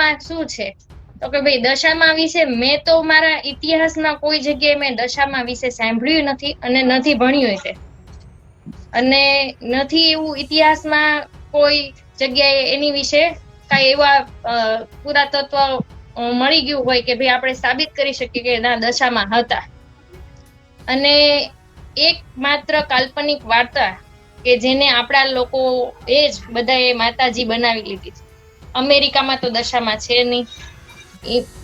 દશામાં શું છે? તો કે ભાઈ, દશામાં વિશે મેં તો મારા ઇતિહાસના કોઈ જગ્યાએ મેં દશામાં વિશે સાંભળ્યું નથી અને નથી ભણ્યું તે અને નથી એવું ઇતિહાસમાં કોઈ જગ્યાએ એની વિશે કઈ એવા પુરાતત્વ મળી ગયું હોય કે ભાઈ આપણે સાબિત કરી શકીએ કે ના, દશામાં હતા. અને એક માત્ર કાલ્પનિક વાર્તા કે જેને આપણા લોકો એ જ બધાએ માતાજી બનાવી લીધી છે. અમેરિકામાં તો દશામાં છે નહીં.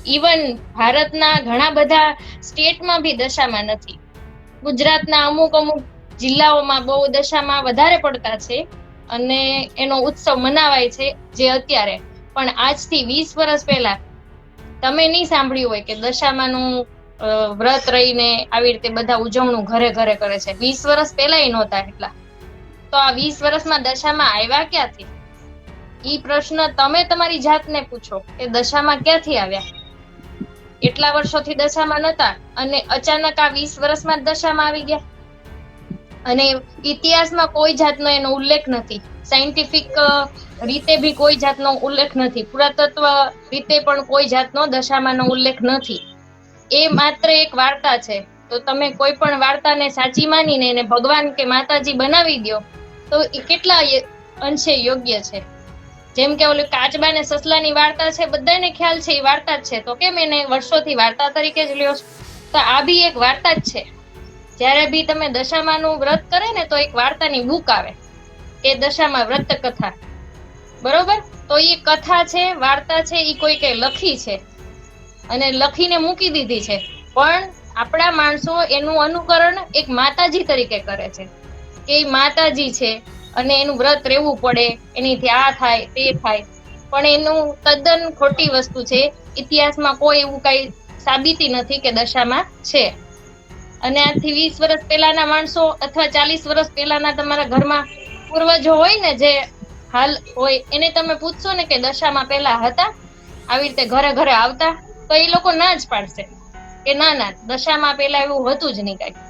ઇવન ભારતના ઘણા બધા સ્ટેટમાં બી દશામાં નથી. ગુજરાતના અમુક અમુક જિલ્લાઓમાં બહુ દશામાં વધારે પડતા છે અને એનો ઉત્સવ મનાવાય છે જે અત્યારે. પણ આજથી વીસ વર્ષ પહેલા તમે નહીં સાંભળ્યું હોય કે દશામાનું વ્રત રહીને આવી રીતે બધા ઉજવણું ઘરે ઘરે કરે છે. વીસ વર્ષ પહેલા નહોતા એટલા. તો આ વીસ વર્ષમાં દશામાં આવ્યા ક્યાંથી? ઈ પ્રશ્ન તમે તમારી જાતને પૂછો. કે દશામાં ક્યાંથી આવ્યા? એટલા વર્ષોથી દશામાં નતા અને અચાનક આ વીસ વર્ષમાં દશામાં આવી ગયા. અને ઇતિહાસમાં કોઈ જાતનો એનો ઉલ્લેખ નથી. સાયન્ટિફિક રીતે બી કોઈ જાતનો ઉલ્લેખ નથી. પુરાતત્વ રીતે પણ કોઈ જાતનો દશામાંનો ઉલ્લેખ નથી. એ માત્ર એક વાર્તા છે. તો તમે કોઈ પણ વાર્તાને સાચી માનીને એને ભગવાન કે માતાજી બનાવી દો, તો એ કેટલા અંશે યોગ્ય છે? જેમ કે ઓલી કાચબા ને સસલાની વાર્તા છે બધાને ખ્યાલ છે એ વાર્તા જ છે. તો કેમ એને વર્ષોથી વાર્તા તરીકે જ લ્યો તો આ બી એક વાર્તા જ છે. જ્યારે બી તમે દશામાનું વ્રત કરે ને તો એક વાર્તાની બુક આવે એ દશામાં વ્રત કથા બરોબર? તો એ કથા છે, વાર્તા છે એ કોઈ કઈ લખી છે. અને લખીને મૂકી દીધી છે. પણ આપણા માણસો એનું અનુકરણ એક માતાજી તરીકે કરે છે. કે એ માતાજી છે અને એનું વ્રત રહેવું પડે, એનીથી આ થાય, તે થાય. પણ એનું તદ્દન ખોટી વસ્તુ છે. ઇતિહાસમાં કોઈ એવું કઈ સાબિતી નથી કે દશામાં છે. અને આજથી વીસ વર્ષ પહેલાના માણસો અથવા ચાલીસ વર્ષ પહેલાના તમારા ઘરમાં પૂર્વજો હોય ને જે હાલ હોય, એને તમે પૂછશો ને કે દશામાં પહેલા હતા, આવી રીતે ઘરે ઘરે આવતા, તો એ લોકો ના જ પાડશે. કે ના ના, દશામાં પહેલા એવું હતું જ નહીં કાંઈ.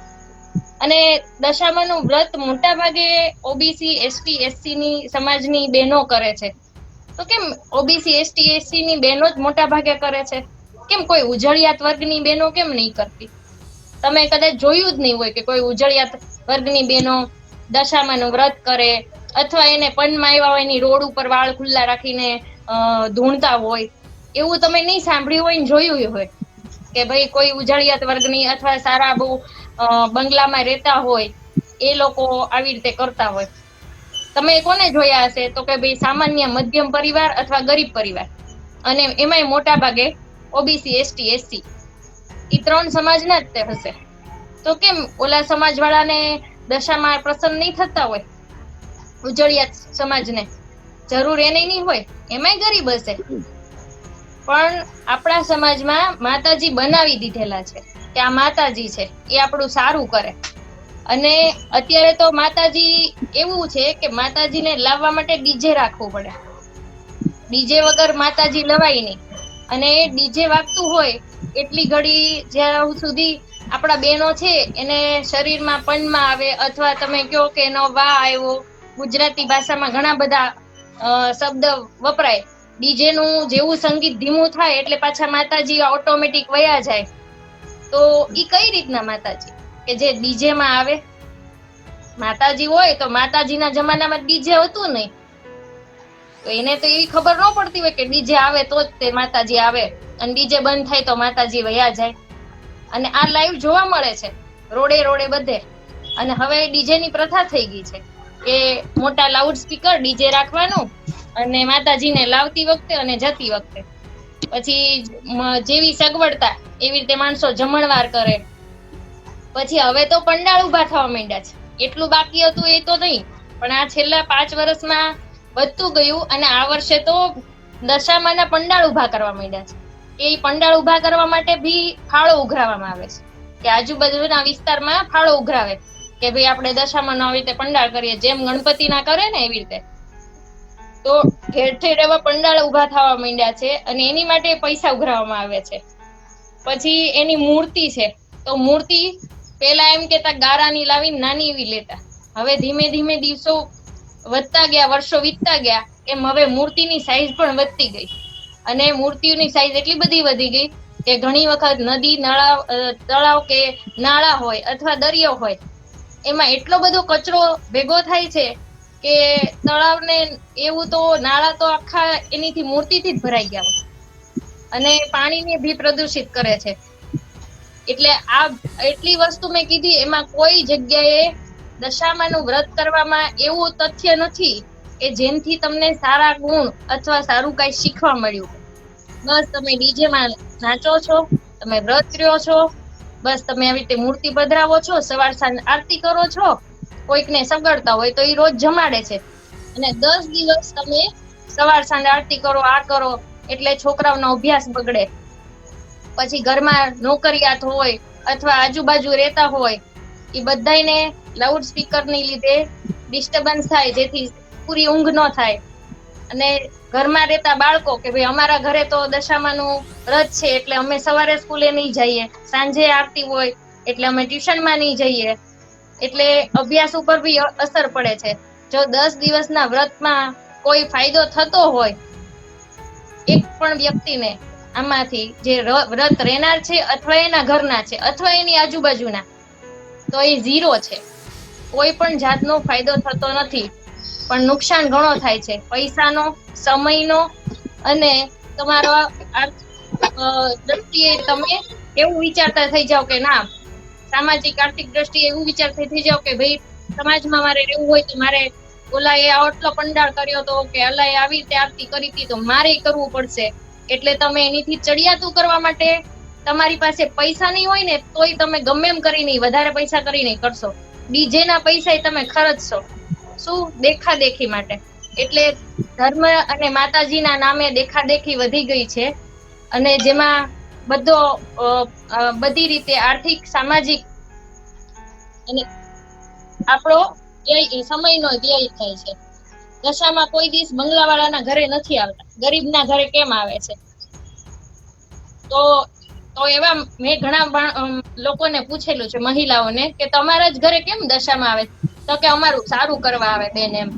અને દશામાનું વ્રત મોટા ભાગે ઓબીસી એસટી એસસી ની સમાજની બહેનો કરે છે. તો કેમ ઓબીસી એસટી એસસી ની બહેનો જ મોટા ભાગે કરે છે? કેમ કોઈ ઉજળિયાત વર્ગની બહેનો કેમ નહીં કરતી? તમે કદાચ જોયું જ નહીં હોય કે કોઈ ઉજળિયાત વર્ગની બહેનો દશામાનું વ્રત કરે અથવા એને પનમાં આવ્યા હોય એની રોડ ઉપર વાળ ખુલ્લા રાખીને ધૂણતા હોય. એવું તમે નહીં સાંભળ્યું હોય ને જોયું હોય કે ભાઈ કોઈ ઉજળિયાત વર્ગની અથવા સારા બહુ બંગલામાં રહેતા હોય એ લોકો આવી રીતે કરતા હોય. તમે કોને જોયા હશે? તો કે ભાઈ સામાન્ય મધ્યમ પરિવાર અથવા ગરીબ પરિવાર. અને એમાંય મોટા ભાગે ઓબીસી એસટી એસસી. એ ત્રણ સમાજના જ તે હશે. તો કેમ ઓલા સમાજવાળાને દશામાં પ્રસન્ન નહીં થતા હોય? ઉજળિયાત સમાજને. જરૂર એને નહીં હોય. એમાંય ગરીબ હશે. પણ આપણા સમાજમાં માતાજી બનાવી દીધેલા છે. કે આ માતાજી છે, એ આપણું સારું કરે. અને અત્યારે તો માતાજી એવું છે કે માતાજીને લાવવા માટે ડીજે રાખવું પડે. ડીજે વગર માતાજી લવાય નહીં. અને ડીજે વાગતું હોય, એટલી ઘડી જ્યાં સુધી આપણા બહેનો છે, એને શરીરમાં પનમાં આવે અથવા તમે કહો કે એનો વા આવ્યો, ગુજરાતી ભાષામાં ઘણા બધા શબ્દ વપરાય. ડીજે નું જેવું સંગીત ધીમું થાય એટલે પાછા માતાજી ઓટોમેટિક વયા જાય. તો એ કઈ રીતના માતાજી? કે જે ડીજે માં આવે? માતાજી હોય તો માતાજીના જમાનામાં ડીજે હતું નહીં. તો એને તો એવી ખબર ન પડતી હોય કે ડીજે આવે તો જ તે માતાજી આવે. અને ડીજે બંધ થાય તો માતાજી વયા જાય. અને આ લાઈવ જોવા મળે છે, રોડે રોડે બધે. અને હવે ડીજે ની પ્રથા થઈ ગઈ છે, કે મોટા લાઉડ સ્પીકર ડીજે રાખવાનું અને માતાજીને લાવતી વખતે અને જતી વખતે. પછી જેવી સગવડતા એવી રીતે માણસો જમણવાર કરે. પછી હવે તો પંડાળ ઊભા થવા માંડ્યા છે. એટલું બાકી હતું એ તો નહીં. પણ આ છેલ્લા પાંચ વર્ષમાં વધતું ગયું અને આ વર્ષે તો દશામાના પંડાળ ઊભા કરવા માંડ્યા છે. એ પંડાળ ઊભા કરવા માટે બી ફાળો ઉઘરાવવામાં આવે છે. કે આજુબાજુના વિસ્તારમાં ફાળો ઉઘરાવે. કે ભાઈ આપણે દશામાં આવી રીતે પંડાળ કરીએ. જેમ ગણપતિ ના કરે ને એવી રીતે. તો ઠેર ઠેર એવા પંડાળ ઊભા થવા માંડ્યા છે અને એની માટે પૈસા ઉઘરાવવામાં આવે છે. પછી એની મૂર્તિ છે. તો મૂર્તિ પેલા એમ કેતા ગારાની લાવીને નાની એવી લેતા. હવે ધીમે ધીમે દિવસો વધતા ગયા, વર્ષો વીતતા ગયા, એમ હવે મૂર્તિની સાઈઝ પણ વધતી ગઈ. અને મૂર્તિઓની સાઈઝ એટલી બધી વધી ગઈ કે ઘણી વખત નદી, નાળા તળાવ કે નાળા હોય અથવા દરિયો હોય, એમાં એટલો બધો કચરો ભેગો થાય છે કે તળાવને એવું તો નાળા તો આખા એનીથી મૂર્તિથી જ ભરાઈ ગયા હોય. અને પાણીને ભી પ્રદૂષિત કરે છે. એટલે આ એટલી વસ્તુ મેં કીધી, એમાં કોઈ જગ્યાએ દશામાનું વ્રત કરવામાં એવું તથ્ય નથી કે જેનથી તમને સારા ગુણ અથવા સારું કઈ શીખવા મળ્યું બસ તમે ડીજેમાં નાચો છો, તમે વ્રત રહ્યો છો, બસ તમે આવી રીતે મૂર્તિ પધરાવો છો, સવાર સાંજ આરતી કરો છો, કોઈકને સગડતા હોય તો એ રોજ જમાડે છે. અને દસ દિવસ તમે સવાર સાંજ આરતી કરો, આ કરો એટલે છોકરાઓનો અભ્યાસ બગડે. પછી ઘરમાં નોકરિયાત હોય અથવા આજુબાજુ રહેતા હોય એ બધાયને લાઉડ સ્પીકરની લીધે ડિસ્ટર્બન્સ થાય, જેથી પૂરી ઊંઘ ન થાય. અને ઘરમાં રહેતા બાળકો કે ભાઈ અમારા ઘરે તો દશામાનું વ્રત છે, એટલે અમે સવારે સ્કૂલે નહીં જઈએ, સાંજે આરતી હોય, એટલે અમે ટ્યુશનમાં નહીં જઈએ. એટલે અભ્યાસ ઉપર બી અસર પડે છે. જો દસ દિવસના વ્રતમાં કોઈ ફાયદો થતો હોય એક પણ વ્યક્તિને આમાંથી જે વ્રત રહેનાર છે અથવા એના ઘરના છે અથવા એની આજુબાજુના, તો એ ઝીરો છે. કોઈ પણ જાતનો ફાયદો થતો નથી, પણ નુકસાન ઘણો થાય છે. પૈસાનો, સમયનો અને તમારો દ્રષ્ટિએ તમે એવું વિચારતા થઈ જાઓ કે ના, સામાજિક આર્થિક દ્રષ્ટિએ એવું વિચારતા થઈ જાઓ કે ભાઈ, સમાજમાં મારે રહેવું હોય તો મારે ઓલા એ આટલો પંડાળ કર્યો તો કે અલા એ આવી રીતે આરતી કરી હતી તો મારે કરવું પડશે. એટલે તમે એનીથી ચડિયાતું કરવા માટે તમારી પાસે પૈસા નહીં હોય ને તોય તમે ગમે એમ કરીને વધારે પૈસા કરીને કરશો. ડીજે ના પૈસા તમે ખર્ચશો. શું? દેખા દેખી માટે. એટલે ધર્મ અને માતાજીના નામે દેખા દેખી વધી ગઈ છે. અને જેમાં બધો બધી રીતે આર્થિક, સામાજિક અને આપણો વ્યય સમયનો વ્યય થાય છે. દશામાં કોઈ દિવસ બંગલાવાળાના ઘરે નથી આવતા. ગરીબના ઘરે કેમ આવે છે? તો તો એવા મેં ઘણા લોકોને પૂછેલું છે, મહિલાઓને, કે તમારા જ ઘરે કેમ દશામાં આવે? તો કે અમારું સારું કરવા આવે બેન એમ.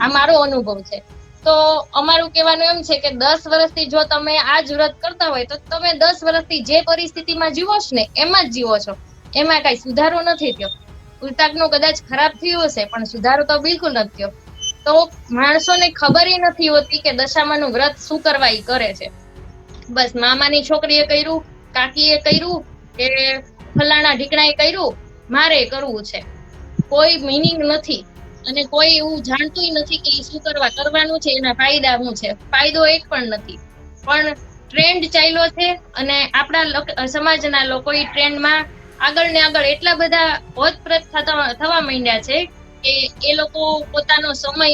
આ મારો અનુભવ છે. તો અમારું કહેવાનું એમ છે કે દસ વર્ષથી જો તમે આ જ વ્રત કરતા હોય, તો તમે દસ વર્ષથી જે પરિસ્થિતિમાં જીવો છો ને, એમાં જ જીવો છો. એમાં કઈ સુધારો નથી થયો. ઉલટાકનું કદાચ ખરાબ થયું હશે, પણ સુધારો તો બિલકુલ નથી થયો. તો માણસોને ખબર નથી હોતી કે દશામાનું વ્રત શું કરવા એ કરે છે. બસ મામાની છોકરીએ કર્યું, કાકીએ કર્યું, કે ફલાણા ઢીકણાએ કર્યું, મારે કરવું છે. કોઈ મિનિંગ નથી. અને કોઈ એવું જાણતું નથી કે શું કરવા કરવાનું છે, એના ફાયદા શું છે. ફાયદો એક પણ નથી. પણ ટ્રેન્ડ ચાલ્યો છે અને આપણા સમાજના લોકો એ ટ્રેન્ડમાં આગળ ને આગળ એટલા બધા ઓતપ્રત થવા માંડ્યા છે કે એ લોકો પોતાનો સમય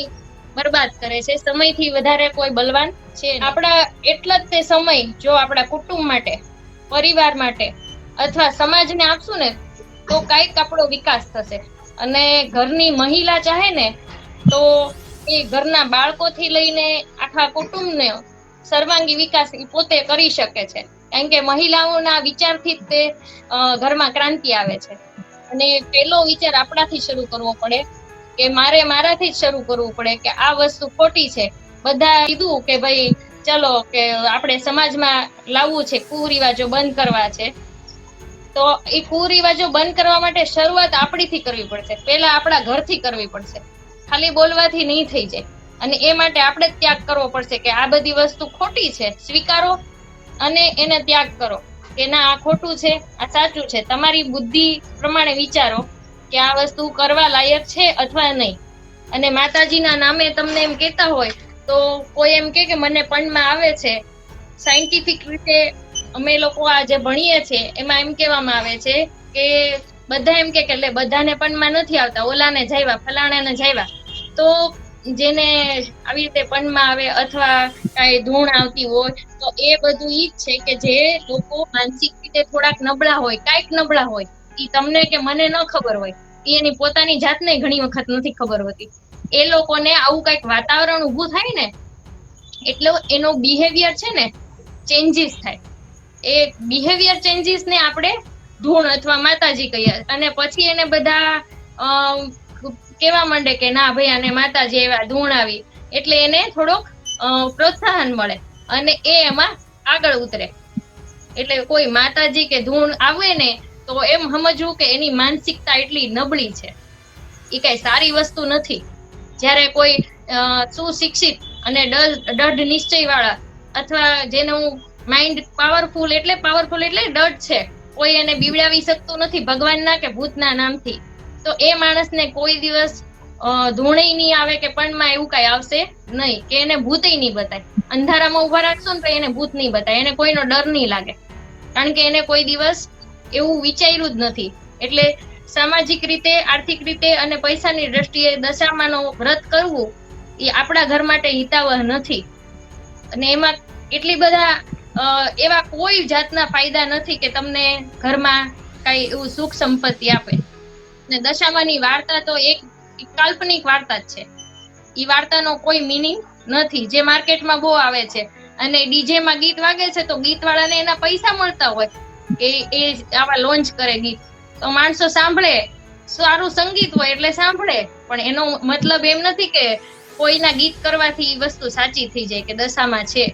બરબાદ કરે છે. સમયથી વધારે કોઈ બલવાન છે આપણા એટલા જ તે સમય જો આપણા કુટુંબ માટે, પરિવાર માટે અથવા સમાજને આપશું ને તો કાંઈક આપણો વિકાસ થશે. અને ઘરની મહિલા ચાહે ને તો એ ઘરના બાળકોથી લઈને આખા કુટુંબને સર્વાંગી વિકાસ પોતે કરી શકે છે. કારણ કે મહિલાઓના વિચારથી જ તે ઘરમાં ક્રાંતિ આવે છે. અને પેલો વિચાર આપણાથી શરૂ કરવો પડે કે મારે મારાથી જ શરૂ કરવું પડે કે આ વસ્તુ ખોટી છે. બધા કીધું કે ભાઈ, ચલો કે આપણે સમાજમાં લાવવું છે કુરિવાજો બંધ કરવા છે. તો એ કુરિવાજો બંધ કરવા માટે શરૂઆત આપણીથી કરવી પડશે. પહેલા આપણા ઘરથી કરવી પડશે. ખાલી બોલવાથી નહીં થઈ જાય. અને એ માટે આપણે ત્યાગ કરવો પડશે કે આ બધી વસ્તુ ખોટી છે. સ્વીકારો. અને એને ત્યાગ કરો. કે ના, આ ખોટું છે, આ સાચું છે. તમારી બુદ્ધિ પ્રમાણે વિચારો કે આ વસ્તુ કરવા લાયક છે અથવા નહીં. અને માતાજીના નામે તમને એમ કહેતા હોય તો કોઈ એમ કે મને પણમાં આવે છે. સાયન્ટિફિક રીતે અમે લોકો આ જે ભણીએ છીએ, એમાં એમ કહેવામાં આવે છે કે બધા એમ કે એટલે બધાને પણમાં નથી આવતા. ઓલાને જાયવા ફલાણાને જાયવા તો જેને આવી રીતે પણમાં આવે અથવા કાંઈ ધૂણ આવતી હોય, તો એ બધું ઈ જ છે કે જે લોકો માનસિક રીતે થોડાક નબળા હોય, કાંઈક નબળા હોય એ તમને કે મને ન ખબર હોય એની પોતાની જાતને ઘણી વખત નથી ખબર હોતી. એ લોકોને આવું કંઈક વાતાવરણ ઊભું થાય ને, એટલે એનો બિહેવિયર છે ને ચેન્જીસ થાય. એ બિહેવિયર ચેન્જીસ ને આપણે ધૂણ અથવા માતાજી કહીએ. અને પછી એને બધા કહેવા માંડે કે ના ભાઈ, આને માતાજી એવા ધૂણ આવી એટલે એને થોડોક પ્રોત્સાહન મળે અને એ એમાં આગળ ઉતરે. એટલે કોઈ માતાજી કે ધૂણ આવે ને, તો એમ સમજવું કે એની માનસિકતા એટલી નબળી છે. એ કઈ સારી વસ્તુ નથી. જ્યારે કોઈ સુશિક્ષિત અને દઢ નિશ્ચય વાળા અથવા જેનું માઇન્ડ પાવરફુલ એટલે પાવરફુલ એટલે દઢ છે, કોઈ એને બીવડાવી શકતું નથી ભગવાનના કે ભૂતના નામથી. તો એ માણસને કોઈ દિવસ ધૂણેય નહીં આવે કે પણમાં એવું કઈ આવશે નહીં, કે એને ભૂતય નહીં બતાય. અંધારામાં ઊભા રાખશો ને તો એને ભૂત નહીં બતાય, એને કોઈનો ડર નહીં લાગે. કારણ કે એને કોઈ દિવસ એવું વિચાર્યું જ નથી. એટલે સામાજિક રીતે, આર્થિક રીતે અને પૈસાની દ્રષ્ટિએ દશામાનો વ્રત કરવું એ આપણા ઘર માટે હિતાવહ નથી. અને એમાં એટલી બધા એવા કોઈ જાતના ફાયદા નથી કે તમને ઘરમાં કઈ એવું સુખ સંપત્તિ આપે. ને દશામાની વાર્તા તો એક કાલ્પનિક વાર્તા જ છે. એ વાર્તાનો કોઈ મિનિંગ નથી. જે માર્કેટમાં બહુ આવે છે અને ડીજે માં ગીત વાગે છે તો ગીત વાળાને એના પૈસા મળતા હોય. એ એ આવા લોન્ચ કરે ગીત. તો માણસો સાંભળે. સારું સંગીત હોય એટલે સાંભળે. પણ એનો મતલબ એમ નથી કે કોઈના ગીત કરવાથી એ વસ્તુ સાચી થઈ જાય કે દશામાં છે.